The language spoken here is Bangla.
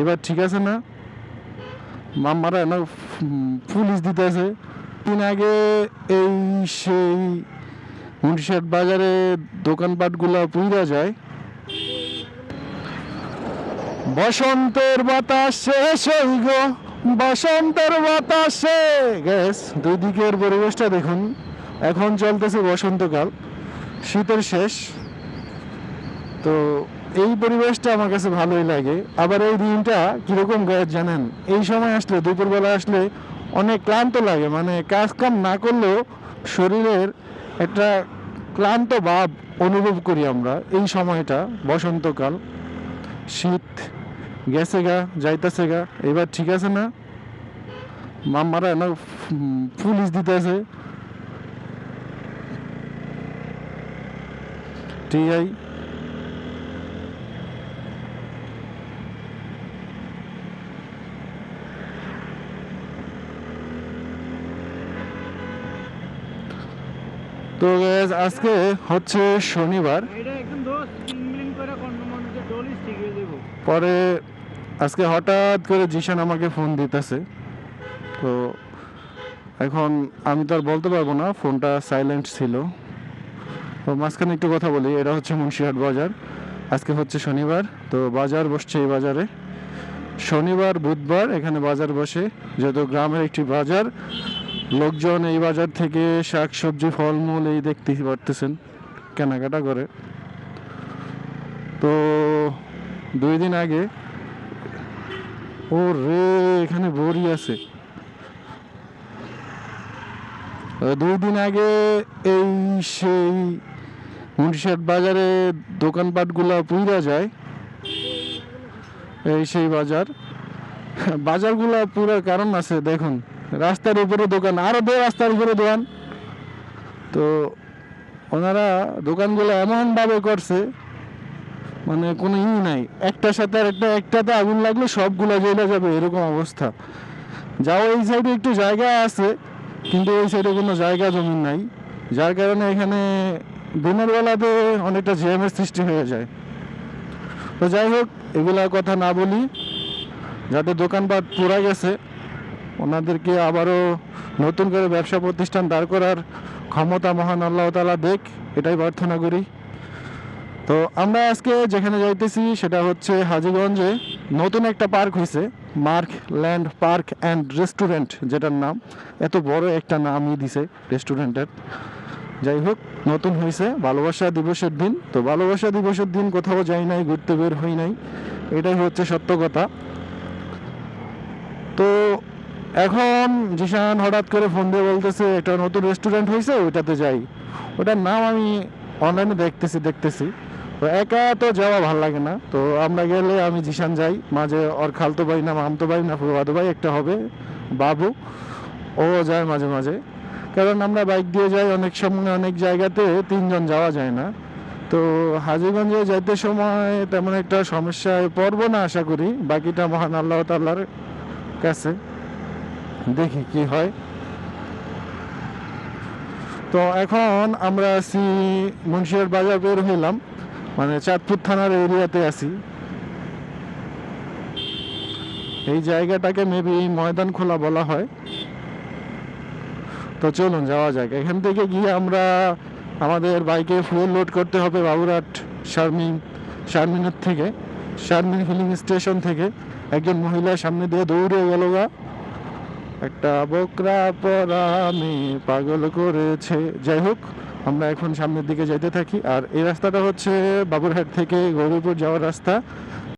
এবার ঠিক আছে না? মামারা না পুলিশ দিতেছে। দিন আগে এই সেই মুন্সিহাট বাজারে দোকানপাটগুলো পুইরা যায়। বসন্তের বাতাস শেষ হই গো, বসন্তের বাতাসে গ্যাস। দুই দিকের পরিবেশটা দেখুন। এখন চলতেছে বসন্তকাল। শীতের শেষ। তো এই পরিবেশটা আমার কাছে ভালোই লাগে। আবার এই দিনটা কীরকম গায়ে জানেন? এই সময় আসলে দুপুরবেলা আসলে অনেক ক্লান্ত লাগে। মানে কাজ কাম না করলেও শরীরের একটা ক্লান্ত ভাব অনুভব করি আমরা। এই সময়টা বসন্তকাল শীত গেছে গা যাইতেছে গা। এবার ঠিক আছে না? মামারা উম, পুলিশ দিতেছে। টিআই তো আজকে হচ্ছে শনিবার। পরে আজকে হঠাৎ করে জিশান আমাকে ফোন দিতেছে। তো এখন আমি তো আর বলতে পারব না ফোনটা সাইলেন্ট ছিল। তো মাঝখানে একটু কথা বলি এটা হচ্ছে মুন্সিহাট বাজার। আজকে হচ্ছে শনিবার তো বাজার বসছে এই বাজারে। শনিবার বুধবার এখানে বাজার বসে যেহেতু গ্রামের একটি বাজার লোকজন এই বাজার থেকে শাক সবজি ফলমূল এই দেখতে পারতেছেন, কেনাকাটা করে। তো দুই দিন আগে ও রে এখানে বড়ি আছে। দুই দিন আগে এই সেই মুন্সিহাট বাজারে দোকানপাটগুলো পুইরা যায়। এই সেই বাজার। বাজারগুলো পুরো কারণ আছে, দেখুন। রাস্তার উপরে দোকান, আরও দো রাস্তার উপরে দোকান। তো ওনারা দোকানগুলো এমনভাবে করছে মানে কোনো ই নাই। একটার সাথে আর একটা, একটাতে আগুন লাগলে সবগুলো জ্বলে যাবে, এরকম অবস্থা। যাও এই সাইডে একটু জায়গা আছে, কিন্তু ওই সাইডে কোনো জায়গা, জমি নাই। যার কারণে এখানে দিনের বেলাতে অনেকটা জ্যামের সৃষ্টি হয়ে যায়। তো যাই হোক, এগুলা কথা না বলি যাদের দোকানপাট পুরা গেছে। ওনাদেরকে আবারও নতুন করে ব্যবসা প্রতিষ্ঠান দাঁড় করার ক্ষমতা মহান আল্লাহ তালা দেখ, এটাই প্রার্থনা করি তো আমরা আজকে যেখানে যাইতেছি সেটা হচ্ছে হাজিগঞ্জে নতুন একটা পার্ক হয়েছে Mark Land park and restaurant যেটার নাম। এত বড় একটা নামই দিছে রেস্টুরেন্টের। যাই হোক, নতুন হয়েছে ভালোবাসা দিবসের দিন। তো ভালোবাসা দিবসের দিন কোথাও যাই নাই, ঘুরতে বের হই নাই, এটাই হচ্ছে সত্য কথা। তো এখন জিশান হঠাৎ করে ফোন দিয়ে বলতেছে একটা নতুন রেস্টুরেন্ট হয়েছে ওইটাতে যাই। ওটার নাম আমি অনলাইনে দেখতেছি দেখতেছি। তো একা তো যাওয়া ভালো লাগে না। তো আমরা গেলে আমি জিশান যাই। মাঝে ওর খালতো ভাই না, মামতো ভাই না ফুয়াদো ভাই, একটা হবে বাবু। ও যায় মাঝে মাঝে। কারণ আমরা বাইক দিয়ে যাই অনেক সময়, অনেক জায়গাতে তিনজন যাওয়া যায় না। তো হাজিগঞ্জে যাইতে সময় তেমন একটা সমস্যায় পড়ব না আশা করি। বাকিটা মহান আল্লাহ তাল্লার কাছে। দেখি কি হয়। তো এখন আমরা আছি মুন্সিয়ার বাজার বের হইলাম। মানে চাঁদপুর থানার এরিয়াতে আছি। এই জায়গাটাকে মেবি ময়দান খোলা বলা হয়। তো চলুন যাওয়া যাক। এখান থেকে গিয়ে আমরা আমাদের বাইকে ফুয়েল লোড করতে হবে বাবুরাট শারমিন, শারমিনের থেকে, শারমিন ফিলিং স্টেশন থেকে। একজন মহিলা সামনে দিয়ে দৌড়ে গেল গা। একটা বকরা পরা মেয়ে পাগল করেছে। যাই হোক, আমরা এখন সামনের দিকে যেতে থাকি। আর এই রাস্তাটা হচ্ছে বাবুরহাট থেকে গৌরীপুর যাওয়ার রাস্তা।